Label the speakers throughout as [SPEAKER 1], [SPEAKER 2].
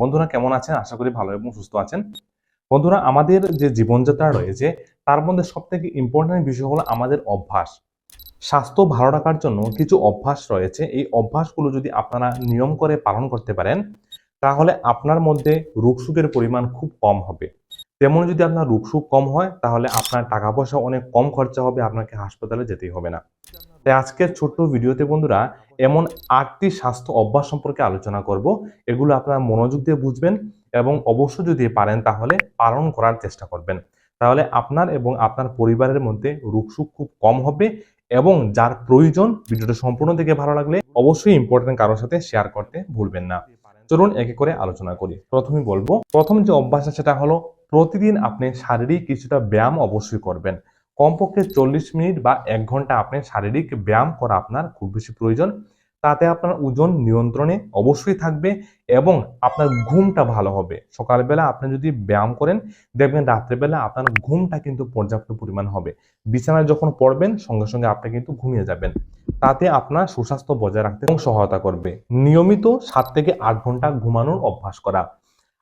[SPEAKER 1] বন্ধুরা কেমন আছেন? আশা করি ভালো এবং সুস্থ আছেন। বন্ধুরা, আমাদের যে জীবনযাত্রা রয়েছে, তার মধ্যে সব থেকে ইম্পর্টেন্ট বিষয় হলো আমাদের অভ্যাস। স্বাস্থ্য ভালো রাখার জন্য কিছু অভ্যাস রয়েছে। এই অভ্যাসগুলো যদি আপনারা নিয়ম করে পালন করতে পারেন, তাহলে আপনার মধ্যে রোগসুখের পরিমাণ খুব কম হবে। তেমন যদি আপনার রোগসুখ কম হয়, তাহলে আপনার টাকা পয়সা অনেক কম খরচা হবে, আপনাকে হাসপাতালে যেতেই হবে না। তাই আজকের ছোট্ট ভিডিওতে বন্ধুরা এমন আটটি স্বাস্থ্য অভ্যাস সম্পর্কে আলোচনা করব। এগুলো আপনারা মনোযোগ দিয়ে বুঝবেন এবং অবশ্য যদি পারেন তাহলে পালন করার চেষ্টা করবেন। তাহলে আপনার এবং আপনার পরিবারের মধ্যে রোগসুখ খুব কম হবে এবং যার প্রয়োজন ভিডিওটা সম্পূর্ণ দেখে ভালো লাগলে অবশ্যই ইম্পর্টেন্ট কারোর সাথে শেয়ার করতে ভুলবেন না। চলুন একে করে আলোচনা করি। প্রথমে বলব, প্রথম যে অভ্যাস আছে সেটা হলো প্রতিদিন আপনি শারীরিক কিছুটা ব্যায়াম অবশ্যই করবেন। কমপক্ষে চল্লিশ মিনিট বা এক ঘণ্টা আপনি শারীরিক ব্যায়াম করা আপনার খুব বেশি প্রয়োজন। তাতে আপনার ওজন নিয়ন্ত্রণে অবশ্যই থাকবে এবং আপনার ঘুমটা ভালো হবে। সকালবেলা আপনি যদি ব্যায়াম করেন, দেখবেন রাত্রেবেলা আপনার ঘুমটা কিন্তু পর্যাপ্ত পরিমাণ হবে। বিছানায় যখন পড়বেন, সঙ্গে সঙ্গে আপনি কিন্তু ঘুমিয়ে যাবেন। তাতে আপনার সুস্বাস্থ্য বজায় রাখতে এবং সহায়তা করবে। নিয়মিত সাত থেকে আট ঘণ্টা ঘুমানোর অভ্যাস করা।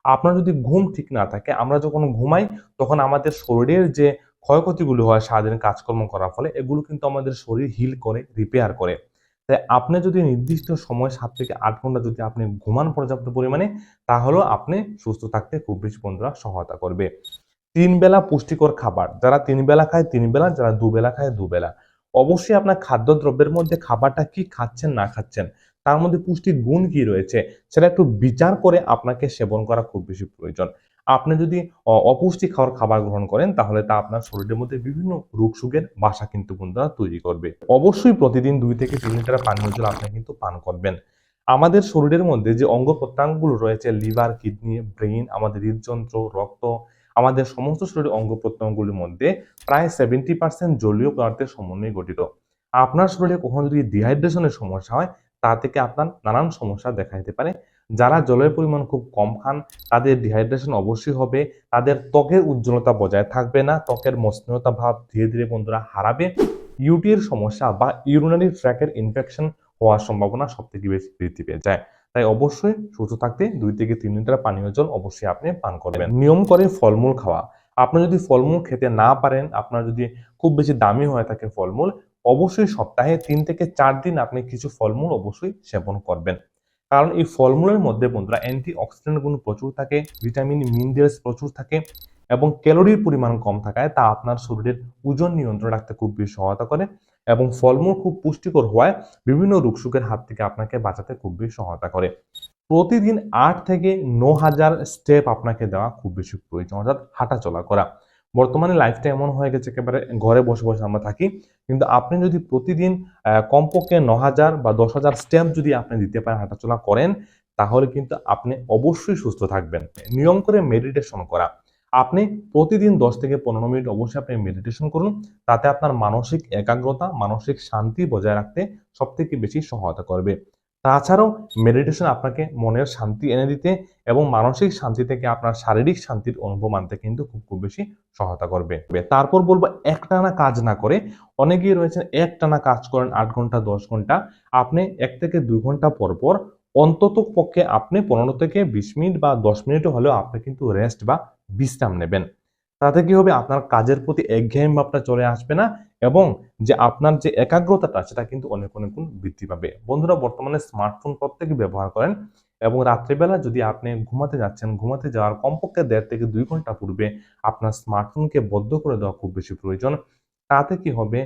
[SPEAKER 1] আপনার যদি ঘুম ঠিক না থাকে, আমরা যখন ঘুমাই, তখন আমাদের শরীরের যে ক্ষয়ক্ষতিগুলো হয় সারাদিন কাজকর্ম করার ফলে, এগুলো কিন্তু আমাদের শরীর হিল করে রিপেয়ার করে। তাই আপনি যদি নির্দিষ্ট সময় সাত থেকে আট ঘণ্টা যদি আপনি ঘুমান পর্যাপ্ত পরিমাণে, তাহলেও আপনি সুস্থ থাকতে খুব বেশি বন্ধুরা সহায়তা করবে। তিন বেলা পুষ্টিকর খাবার, যারা তিন বেলা খায়, তিন বেলা, যারা দুবেলা খায় দুবেলা অবশ্যই আপনার খাদ্যদ্রব্যের মধ্যে খাবারটা কি খাচ্ছেন, না খাচ্ছেন, তার মধ্যে পুষ্টির গুণ কি রয়েছে, সেটা একটু বিচার করে আপনাকে সেবন করা খুব বেশি প্রয়োজন। আপনি যদি অপুষ্টি খাওয়ার খাবার গ্রহণ করেন, তাহলে তা আপনার শরীরের মধ্যে বিভিন্ন রোগ সুখের বাসা কিন্তু বন্ধুরা তৈরি করবে। অবশ্যই প্রতিদিন দুই থেকে তিন লিটার পানীয় জল আপনি কিন্তু পান করবেন। আমাদের শরীরের মধ্যে যে অঙ্গ প্রত্যঙ্গগুলো রয়েছে, লিভার, কিডনি ব্রেন আমাদের হৃদযন্ত্র, রক্ত, আমাদের সমস্ত শরীরের অঙ্গ প্রত্যঙ্গগুলির মধ্যে প্রায় সেভেন্টি পার্সেন্ট জলীয় পদার্থের সমন্বয়ে গঠিত। আপনার শরীরে কখনো যদি ডিহাইড্রেশনের সমস্যা হয়, তা থেকে আপনার নানান সমস্যা দেখা যেতে পারে। যারা জলের পরিমাণ খুব কম খান, তাদের ডিহাইড্রেশন অবশ্যই হবে। তাদের ত্বকের উজ্জ্বলতা বজায় থাকবে না, ত্বকের মসৃণতা ভাব ধীরে ধীরে বন্ধুরা হারাবে। ইউটির সমস্যা বা ইউরিনারি ট্র্যাকের ইনফেকশন হওয়ার সম্ভাবনা সব থেকে বেশি বৃদ্ধি পেয়ে যায়। তাই অবশ্যই সুস্থ থাকতে দুই থেকে তিন লিটার পানীয় জল অবশ্যই আপনি পান করবেন। নিয়ম করে ফলমূল খাওয়া। আপনি যদি ফলমূল খেতে না পারেন, আপনার যদি খুব বেশি দামি হয়ে থাকে ফলমূল, অবশ্যই সপ্তাহে তিন থেকে চার দিন আপনি কিছু ফলমূল অবশ্যই সেবন করবেন। কারণ এই ফলমূলের মধ্যে বন্ধুরা অ্যান্টি অক্সিডেন্ট গুণ প্রচুর থাকে ভিটামিন মিনারেলস প্রচুর থাকে এবং ক্যালোরির পরিমাণ কম থাকায় তা আপনার শরীরের ওজন নিয়ন্ত্রণ রাখতে খুব বেশি সহায়তা করে এবং ফলমূল খুব পুষ্টিকর হওয়ায় বিভিন্ন রোগসুখের হাত থেকে আপনাকে বাঁচাতে খুব বেশি সহায়তা করে। প্রতিদিন আট থেকে ন হাজার স্টেপ আপনাকে দেওয়া খুব বেশি প্রয়োজন, অর্থাৎ হাঁটা চলা করা। বর্তমানে লাইফটা এমন হয়ে গেছে একেবারে ঘরে বসে বসে আমরা থাকি। কিন্তু আপনি যদি প্রতিদিন কমপক্ষে ন হাজার বা দশ হাজার স্টেপ যদি আপনি দিতে পারেন, হাঁটাচলা করেন, তাহলে কিন্তু আপনি অবশ্যই সুস্থ থাকবেন। নিয়ম করে মেডিটেশন করা। আপনি প্রতিদিন দশ থেকে পনেরো মিনিট অবশ্যই আপনি মেডিটেশন করুন। তাতে আপনার মানসিক একাগ্রতা, মানসিক শান্তি বজায় রাখতে সব থেকে বেশি সহায়তা করবে। তাছাড়াও মেডিটেশন আপনাকে মনের শান্তি এনে দিতে এবং মানসিক শান্তি থেকে আপনার শারীরিক শান্তির অনুভব আনতে কিন্তু খুব খুব বেশি সহায়তা করবে। তারপর বলব একটানা কাজ না করে অনেকেই রয়েছেন একটানা কাজ করেন আট ঘণ্টা, দশ ঘণ্টা। আপনি এক থেকে দুই ঘণ্টা পর পর অন্তত পক্ষে আপনি পনেরো থেকে বিশ মিনিট বা দশ মিনিটও হলেও আপনি কিন্তু রেস্ট বা বিশ্রাম নেবেন। তাতে কি হবে? আপনার কাজের প্রতি একঘেয়েম ভাবটা চলে আসবে না এবং যে আপনার যে একাগ্রতাটা, সেটা কিন্তু অনেক অনেক গুণ বৃদ্ধি পাবে। বন্ধুরা, বর্তমানে স্মার্টফোন প্রত্যেকে ব্যবহার করেন এবং রাত্রিবেলা যদি আপনি ঘুমাতে যাচ্ছেন, ঘুমাতে যাওয়ার কমপক্ষে দেড় থেকে দুই ঘণ্টা পূর্বে আপনার স্মার্টফোনকে বদ্ধ করে দেওয়া খুব বেশি প্রয়োজন। তাতে কি হবে?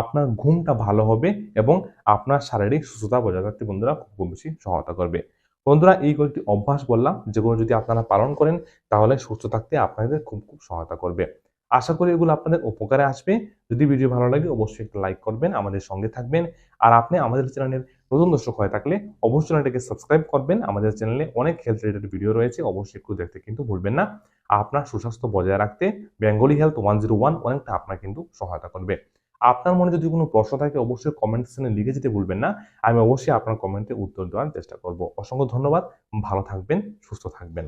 [SPEAKER 1] আপনার ঘুমটা ভালো হবে এবং আপনার শারীরিক সুস্থতা বজায় রাখতে বন্ধুরা খুব বেশি সহায়তা করবে। বন্ধুরা, এই কয়েকটি অভ্যাস বললাম, যেগুলো যদি আপনারা পালন করেন, তাহলে সুস্থ থাকতে আপনাদের খুব খুব সহায়তা করবে। আশা করি এগুলো আপনাদের উপকারে আসবে। যদি ভিডিও ভালো লাগে, অবশ্যই একটা লাইক করবেন, আমাদের সঙ্গে থাকবেন। আর আপনি আমাদের চ্যানেলের নতুন দর্শক হয়ে থাকলে, অবশ্যই চ্যানেলটাকে সাবস্ক্রাইব করবেন। আমাদের চ্যানেলে অনেক হেলথ রিলেটেড ভিডিও রয়েছে, অবশ্যই একটু দেখতে কিন্তু ভুলবেন না। আপনার সুস্বাস্থ্য বজায় রাখতে Bengali health one zero one অনেকটা আপনার কিন্তু সহায়তা করবে। আপনার মনে যদি কোনো প্রশ্ন থাকে, অবশ্যই কমেন্ট সেকশনে লিখে যেতে ভুলবেন না। আমি অবশ্যই আপনার কমেন্টে উত্তর দেওয়ার চেষ্টা করব। অসংখ্য ধন্যবাদ। ভালো থাকবেন, সুস্থ থাকবেন।